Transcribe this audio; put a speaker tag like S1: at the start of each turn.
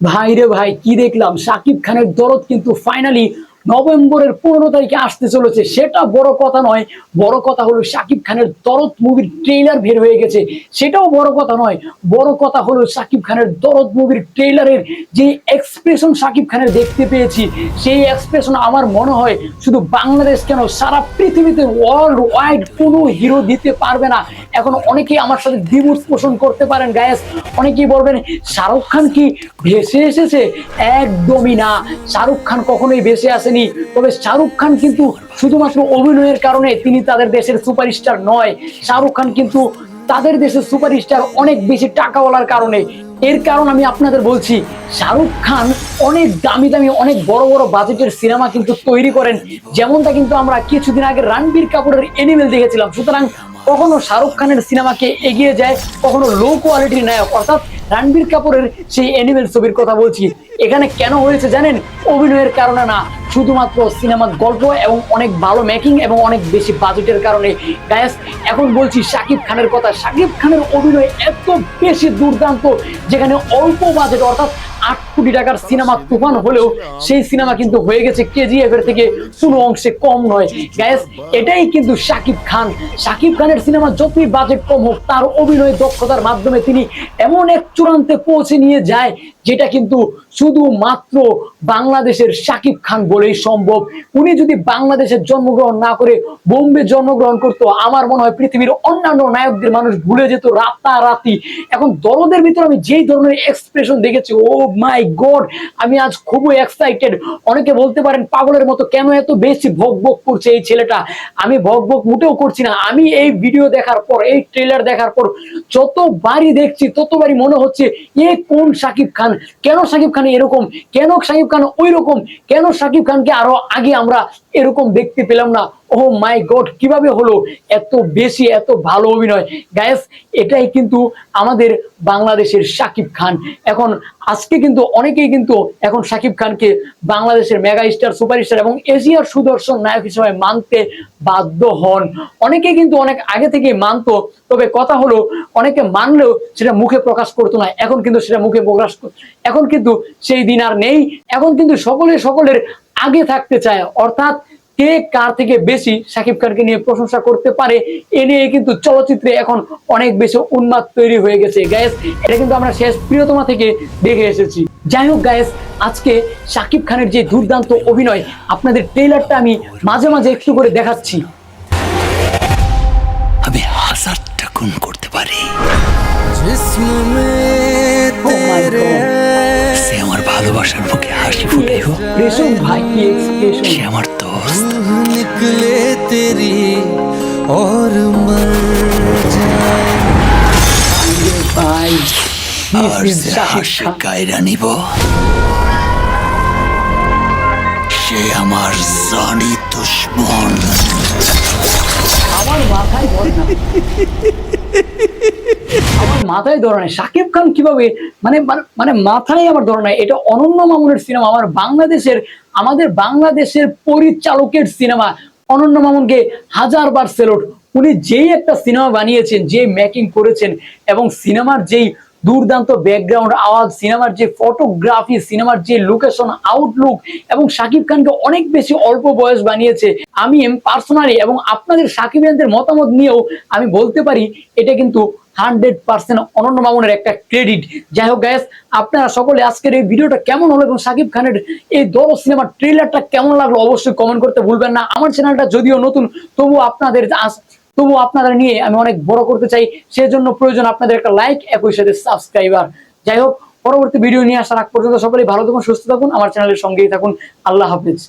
S1: ভাই রে ভাই কি দেখলাম? সাকিব খানের দরদ কিন্তু ফাইনালি নভেম্বরের পনেরো তারিখে আসতে চলেছে। সেটা বড় কথা নয়, বড় কথা হলো সাকিব খানের দরদ মুভির ট্রেইলার বের হয়ে গেছে। সেটাও বড় কথা নয়, বড় কথা হলো সাকিব খানের দরদ মুভির ট্রেইলারের যে এক্সপ্রেশন সাকিব খানের দেখতে পেয়েছি, সেই এক্সপ্রেশন আমার মনে হয় শুধু বাংলাদেশ কেন সারা পৃথিবীতে ওয়ার্ল্ড ওয়াইড কোনো হিরো দিতে পারবে না। এখন অনেকেই আমার সাথে দ্বিমত পোষণ করতে পারেন গায়েস অনেকেই বলবেন, শাহরুখ খান কি ভেসে এসেছে? একদমই না। শাহরুখ খান কখনোই ভেসে আসেনি। তবে শাহরুখ খান কিন্তু শুধুমাত্র অভিনয়ের কারণে তিনি তাদের দেশের সুপারস্টার নয়, শাহরুখ খান কিন্তু তাদের দেশের সুপারস্টার অনেক বেশি টাকাওয়ালার কারণে। এর কারণ আমি আপনাদের বলছি, শাহরুখ খান অনেক দামি দামি, অনেক বড় বড় বাজেটের সিনেমা কিন্তু তৈরি করেন। যেমনটা কিন্তু আমরা কিছুদিন আগে রণবীর কাপুরের এনিমেল দেখেছিলাম। সুতরাং কখনো শাহরুখ খানের সিনেমাকে এগিয়ে যায়, কখনো লো কোয়ালিটির নায়ক। অর্থাৎ রণবীর কাপুরের সেই অ্যানিমেল ছবির কথা বলছি। এখানে কেন হয়েছে জানেন? অভিনয়ের কারণে না, শুধুমাত্র সিনেমার গল্প এবং অনেক ভালো মেকিং এবং অনেক বেশি বাজেটের কারণে। গায়াস এখন বলছি শাকিব খানের কথা। শাকিব খানের অভিনয় এত বেশি দুর্দান্ত যেখানে অল্প বাজেট, অর্থাৎ আট কোটি টাকার সিনেমা তুফান হলেও সেই সিনেমা কিন্তু হয়ে গেছে কেজিএফ এর থেকে কোনো অংশে কম নয়। গ্যাস এটাই কিন্তু শাকিব খান। শাকিব খানের সিনেমা যতই বাজেট কম হোক, তার অভিনয় দক্ষতার মাধ্যমে তিনি এমন এক চূড়ান্তে পৌঁছে নিয়ে যায় যেটা কিন্তু শুধুমাত্র বাংলাদেশের শাকিব খান বলেই সম্ভব। উনি যদি বাংলাদেশের জন্মগ্রহণ না করে বোম্বে জন্মগ্রহণ করতো, আমার মনে হয় পৃথিবীর অন্যান্য নায়কদের মানুষ ভুলে যেত রাতারাতি। এখন দরদের ভিতরে আমি যেই ধরনের এক্সপ্রেশন দেখেছি, ও মাই গড, আমি আজ খুবই এক্সাইটেড অনেকে বলতে পারেন, পাগলের মতো কেন এত বেশি ভোগ ভোগ করছে এই ছেলেটা? আমি ভোগ ভোগ মোটেও করছি না। আমি এই ভিডিও দেখার পর, এই ট্রেলার দেখার পর যতবারই দেখছি, ততবারই মনে হচ্ছে, এ কোন সাকিব খান? কেন সাকিব খান এরকম? কেন সাকিব খান ওই রকম কেন সাকিব খানকে আরও আগে আমরা এরকম দেখতে পেলাম না? ও মাই গড কীভাবে হলো? এত বেশি, এত ভালো অভিনয়। গায়েস এটাই কিন্তু আমাদের বাংলাদেশের সাকিব খান। এখন আজকে কিন্তু অনেকেই কিন্তু এখন সাকিব খানকে বাংলাদেশের মেগা স্টার সুপারস্টার এবং এশিয়ার সুদর্শন নায়ক হিসেবে মানতে বাধ্য হন। অনেকেই কিন্তু অনেক আগে থেকেই মানতো, তবে কথা হলো অনেকে মানলেও সেটা মুখে প্রকাশ করতো না। এখন কিন্তু সেটা মুখে প্রকাশ এখন কিন্তু সেই দিন আর নেই। এখন কিন্তু সকলে সকলের আগে থাকতে চায়। অর্থাৎ কে কার থেকে বেশি সাকিব খানকে নিয়ে প্রশংসা করতে পারে এ নিয়ে কিন্তু চলচ্চিত্রে এখন অনেক বেশি উন্মাদ তৈরি হয়ে গেছে। গ্যাস এটা কিন্তু আমরা শেষ প্রিয়তমা থেকে দেখে এসেছি। যাই হোক গ্যাস আজকে সাকিব খানের যে দুর্দান্ত অভিনয় আপনাদের ট্রেলারটা আমি মাঝে মাঝে একটু করে দেখাচ্ছি।
S2: আমি হাজারটা খুন করতে পারি।
S1: oh
S2: সে আমার ভালোবাসার মুখে হাসি
S1: ফুটে হোক
S2: সে আমার
S3: তো तेरी और मर जाए
S1: ভাই
S2: আর
S1: This is
S2: যে
S1: শাকিব
S2: হাসি
S1: খান।
S2: কায়রা নিব সে আমার জানি দুশ্মন
S1: আমার মাথায় ধরে না আমার মাথায় ধরে না শাকিব খান কিভাবে মানে মানে- মানে মাথায় আমার ধরে না এটা অনন্য মামুনের সিনেমা আমার বাংলাদেশের আমাদের বাংলাদেশের পরিচালকের সিনেমা অনন্য মামুনকে হাজার বার সেলোট উনি যেই একটা সিনেমা বানিয়েছেন যে মেকিং করেছেন এবং সিনেমার যেই দুর্দান্ত ব্যাকগ্রাউন্ড আওয়াজ সিনেমার যে ফটোগ্রাফি সিনেমার যে লোকেশন আউটলুক এবং শাকিব খানকে অনেক বেশি অল্প বয়স বানিয়েছে। আমি পার্সোনালি এবং আপনাদের সাকিবিয়ানদের মতামত নিয়েও আমি বলতে পারি, এটা কিন্তু হান্ড্রেড পার্সেন্ট অনন্য মামুনের একটা ক্রেডিট যাই হোক গ্যাস আপনারা সকলে আজকের এই ভিডিওটা কেমন হলো এবং সাকিব খানের এই দল সিনেমার ট্রেলারটা কেমন লাগল অবশ্যই কমেন্ট করতে ভুলবেন না। আমার চ্যানেলটা যদিও নতুন তবু আপনাদের তবু আপনাদের নিয়ে আমি অনেক বড় করতে চাই। সেজন্য প্রয়োজন আপনাদের একটা লাইক একই সাথে সাবস্ক্রাইবার যাই হোক, পরবর্তী ভিডিও নিয়ে আসার আগ পর্যন্ত সকলেই ভালো থাকুন, সুস্থ থাকুন, আমার চ্যানেলের সঙ্গেই থাকুন। আল্লাহ হাফিজ।